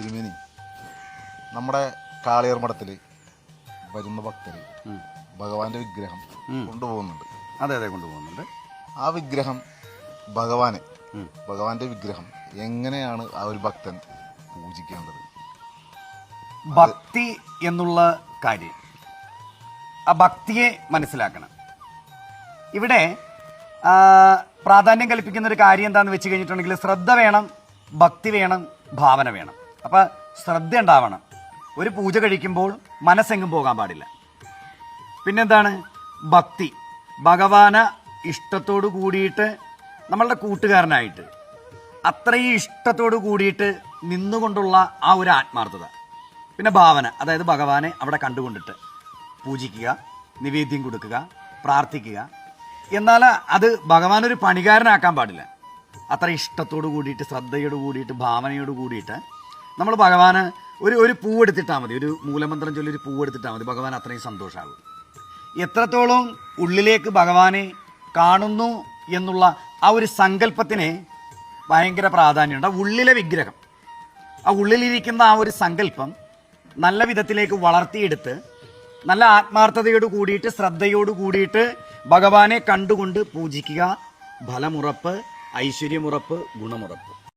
തിരുമേനി. നമ്മുടെ കാളിയർ മഠത്തിൽ വരുന്ന ഭക്തർ ഭഗവാന്റെ വിഗ്രഹം കൊണ്ടുപോകുന്നുണ്ട്. അതെ അതെ കൊണ്ടുപോകുന്നുണ്ട്. ആ വിഗ്രഹം ഭഗവാനെ ഭഗവാന്റെ വിഗ്രഹം എങ്ങനെയാണ് ആ ഒരു ഭക്തൻ പൂജിക്കേണ്ടത്? ഭക്തി എന്നുള്ള കാര്യം. ആ ഭക്തിയെ മനസ്സിലാക്കണം. ഇവിടെ പ്രാധാന്യം കൽപ്പിക്കുന്ന ഒരു കാര്യം എന്താണെന്ന് വെച്ച് കഴിഞ്ഞിട്ടുണ്ടെങ്കിൽ ശ്രദ്ധ വേണം ഭക്തി വേണം ഭാവന വേണം. അപ്പം ശ്രദ്ധ ഉണ്ടാവണം ഒരു പൂജ കഴിക്കുമ്പോൾ മനസ്സെങ്ങും പോകാൻ പാടില്ല. പിന്നെന്താണ്? ഭക്തി. ഭഗവാന ഇഷ്ടത്തോട് കൂടിയിട്ട് നമ്മളുടെ കൂട്ടുകാരനായിട്ട് അത്രയും ഇഷ്ടത്തോട് കൂടിയിട്ട് നിന്നുകൊണ്ടുള്ള ആ ഒരു ആത്മാർത്ഥത. പിന്നെ ഭാവന അതായത് ഭഗവാനെ അവിടെ കണ്ടുകൊണ്ടിട്ട് പൂജിക്കുക നിവേദ്യം കൊടുക്കുക പ്രാർത്ഥിക്കുക. എന്നാൽ അത് ഭഗവാൻ ഒരു പണികാരനാക്കാൻ പാടില്ല. അത്ര ഇഷ്ടത്തോട് കൂടിയിട്ട് ശ്രദ്ധയോട് കൂടിയിട്ട് ഭാവനയോട് കൂടിയിട്ട് നമ്മൾ ഭഗവാന് ഒരു ഒരു പൂവെടുത്തിട്ടാൽ മതി. ഒരു മൂലമന്ത്രം ചൊല്ലി ഒരു പൂവെടുത്തിട്ടാൽ മതി. ഭഗവാൻ അത്രയും സന്തോഷമാകും എത്രത്തോളം ഉള്ളിലേക്ക് ഭഗവാനെ കാണുന്നു എന്നുള്ള ആ ഒരു സങ്കല്പത്തിന് ഭയങ്കര പ്രാധാന്യമുണ്ട്. ആ ഉള്ളിലെ വിഗ്രഹം ആ ഉള്ളിലിരിക്കുന്ന ആ ഒരു സങ്കല്പം നല്ല വിധത്തിലേക്ക് വളർത്തിയെടുത്ത് നല്ല ആത്മാർത്ഥതയോട് കൂടിയിട്ട് ശ്രദ്ധയോട് കൂടിയിട്ട് ഭഗവാനെ കണ്ടുകൊണ്ട് പൂജിക്കുക. ഫലമുറപ്പ് ഐശ്വര്യമുറപ്പ് ഗുണമുറപ്പ്.